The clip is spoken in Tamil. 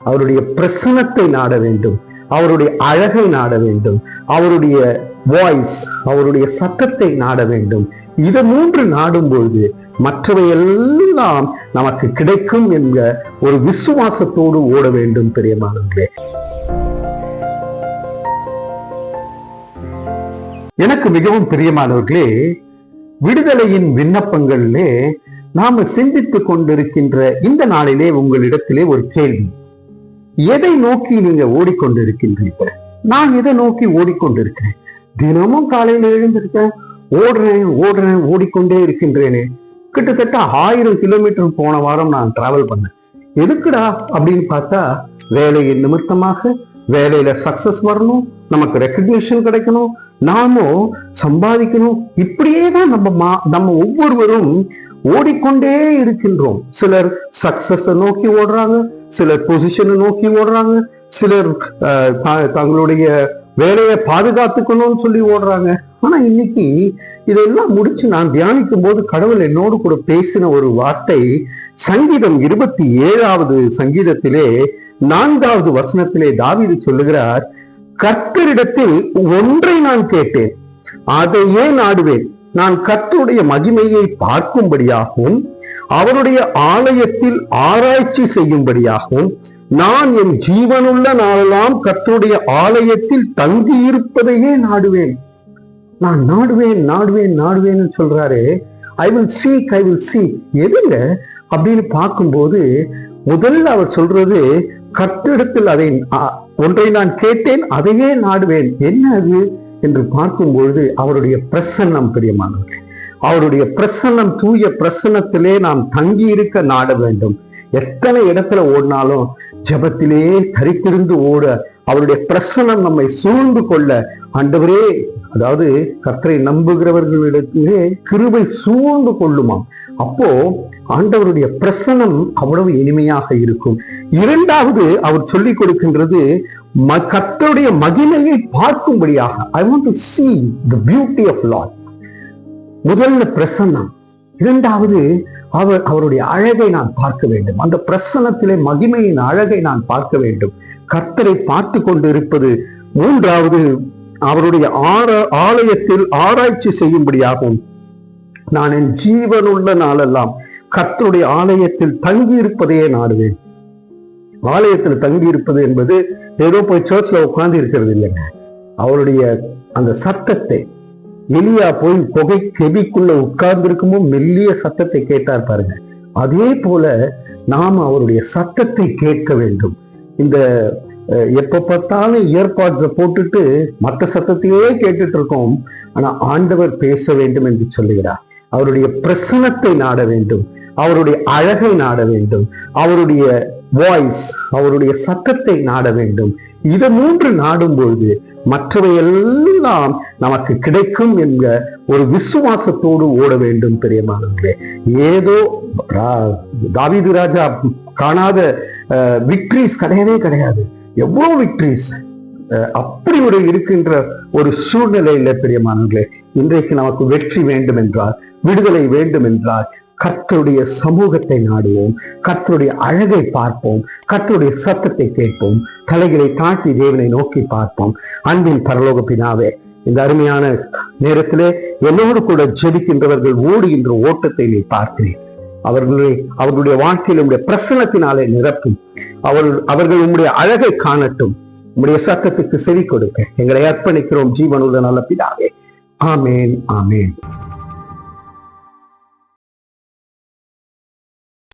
அவருடைய பிரசனத்தை நாட வேண்டும் அவருடைய அழகை நாட வேண்டும் அவருடைய வாய்ஸ் அவருடைய சத்தத்தை நாட வேண்டும். இதை மூன்று நாடும் பொழுது மற்றவை எல்லாம் நமக்கு கிடைக்கும் என்ற ஒரு விசுவாசத்தோடு ஓட வேண்டும் பிரியமானவர்களே எனக்கு மிகவும் பிரியமானவர்களே விடுதலையின் விண்ணப்பங்களிலே நாம சிந்தித்துக் கொண்டிருக்கின்ற இந்த நாளிலே உங்களிடத்திலே ஒரு கேள்வி. எதை நோக்கி நீங்க ஓடிக்கொண்டிருக்கின்றீர்கள்? நான் எதை நோக்கி ஓடிக்கொண்டிருக்கிறேன்? தினமும் காலையில எழுந்திருக்கேன் ஓடுறேன் ஓடுறேன் ஓடிக்கொண்டே இருக்கின்றேனே. கிட்டத்தட்ட ஆயிரம் கிலோமீட்டர் போன வாரம் நான் டிராவல் பண்ணேன். எதுக்குடா அப்படின்னு பார்த்தா வேலையின் நிமித்தமாக வேலையில சக்சஸ் வரணும் நமக்கு ரெக்கக்னிஷன் கிடைக்கணும் நாமும் சம்பாதிக்கணும். இப்படியே தான் நம்ம மா- நம்ம ஒவ்வொருவரும் ஓடிக்கொண்டே இருக்கின்றோம். சிலர் சக்சஸ நோக்கி ஓடுறாங்க சிலர் பொசிஷனை நோக்கி ஓடுறாங்க. சிலர் தங்களுடைய வேலையை பாதுகாத்துக்கணும்னு சொல்லி ஓடுறாங்க. ஆனா இன்னைக்கு இதெல்லாம் முடிச்சு நான் தியானிக்கும் போது கடவுள் என்னோடு கூட பேசின ஒரு வார்த்தை சங்கீதம் இருபத்தி ஏழாவது சங்கீதத்திலே நான்காவது வசனத்திலே தாவிது சொல்லுகிறார் கர்த்தரிடத்தில் ஒன்றை நான் கேட்டேன் அதையே நாடுவேன். நான் கர்த்தருடைய மகிமையை பார்க்கும்படியாகவும் அவருடைய ஆலயத்தில் ஆராய்ச்சி செய்யும்படியாகவும் நான் என் ஜீவனுள்ள நாளெல்லாம் கத்தருடைய ஆலயத்தில் தங்கி இருப்பதையே நாடுவேன். நான் நாடுவேன் நாடுவேன் நாடுவேன்னு சொல்றாரு. I will seek I will seek எதுங்க? அப்படின்னு பார்க்கும்போது முதல்ல அவர் சொல்றது கத்திடத்தில் அதை ஒன்றை நான் கேட்டேன் அதையே நாடுவேன். என்ன அது? என்று பார்க்கும் பொழுது அவருடைய பிரசன்னம் பிரியமானவர்கள். அவருடைய பிரசன்னம் தூய பிரசன்னத்திலே நாம் தங்கி இருக்க நாட வேண்டும். எத்தனை இடத்துல ஓடினாலும் ஜபத்திலே தரித்திருந்து ஓட அவருடைய பிரசன்னம் நம்மை சூழ்ந்து கொள்ள ஆண்டவரே அதாவது கர்த்தரை நம்புகிறவர்களிடத்திலே கிருபை சூழ்ந்து கொள்ளுமாம். அப்போ ஆண்டவருடைய பிரசனம் அவ்வளவு இனிமையாக இருக்கும். இரண்டாவது அவர் சொல்லிக் கொடுக்கின்றது கர்த்தருடைய மகிமையை பார்க்கும்படியாக. I want to see the beauty of Lord முதல்ல பிரசன்னம். இரண்டாவது அவர் அவருடைய அழகை நான் பார்க்க வேண்டும். அந்த பிரசன்னத்திலே மகிமையின் அழகை நான் பார்க்க வேண்டும். கர்த்தரை பார்த்து கொண்டு இருப்பது மூன்றாவது அவருடைய ஆர ஆலயத்தில் ஆராய்ச்சி செய்யும்படியாகும் நான் என் ஜீவனுள்ள நாளெல்லாம் கர்த்தருடைய ஆலயத்தில் தங்கி இருப்பதையே நாடுவேன். ஆலயத்தில் தங்கி இருப்பது என்பது ஏதோ போய் சர்ச்சில் உட்கார்ந்து இருக்கிறது இல்லைங்க. அவருடைய அந்த சத்தத்தை எலியா போய் புகை கெபிக்குள்ள உட்கார்ந்து இருக்கும்போது மெல்லிய சத்தத்தை கேட்டார் பாருங்க. அதே போல நாம் அவருடைய சத்தத்தை கேட்க வேண்டும். இந்த அஹ், எப்ப பார்த்தாலும் இயர்பாட்ஸை போட்டுட்டு மற்ற சத்தத்தையே கேட்டுட்டு இருக்கோம். ஆனா ஆண்டவர் பேச வேண்டும் என்று சொல்லுகிறார். அவருடைய பிரசனத்தை நாட வேண்டும். அவருடைய அழகை நாட வேண்டும். அவருடைய வாய்ஸ் அவருடைய சத்தத்தை நாட வேண்டும். இதை மூன்று நாடும் பொழுது மற்றவை எல்லாம் நமக்கு கிடைக்கும் என்ற ஒரு விசுவாசத்தோடு ஓட வேண்டும் பெரியமானவர்களே. ஏதோ தாவீது ராஜா காணாத விக்ட்ரிஸ் கிடையவே கிடையாது. எவ்வளோ விக்ட்ரிஸ் அப்படி ஒரு இருக்கின்ற ஒரு சூழ்நிலையில பெரியமானங்களே இன்றைக்கு நமக்கு வெற்றி வேண்டும் என்றால் விடுதலை வேண்டும் என்றால் கர்த்தருடைய சமூகத்தை நாடுவோம் கர்த்தருடைய அழகை பார்ப்போம் கர்த்தருடைய சத்தத்தை கேட்போம் தலைகளை தாழ்த்தி தேவனை நோக்கி பார்ப்போம். அன்பின் பரலோக பினாவே இந்த அருமையான நேரத்திலே என்னோடு கூட ஜெபிக்கின்றவர்கள் ஓடுகின்ற ஓட்டத்தை நீ பார்க்கிறேன் அவர்களுடைய அவர்களுடைய வாழ்க்கையில் உடைய பிரசனத்தினாலே நிரப்பும். அவர்கள் அவர்கள் உங்களுடைய அழகை காணட்டும். உங்களுடைய சத்தத்துக்கு செவி கொடுக்க. எங்களை அர்ப்பணிக்கிறோம் ஜீவனுள்ள நல்ல பிதாவே. ஆமேன் ஆமேன்.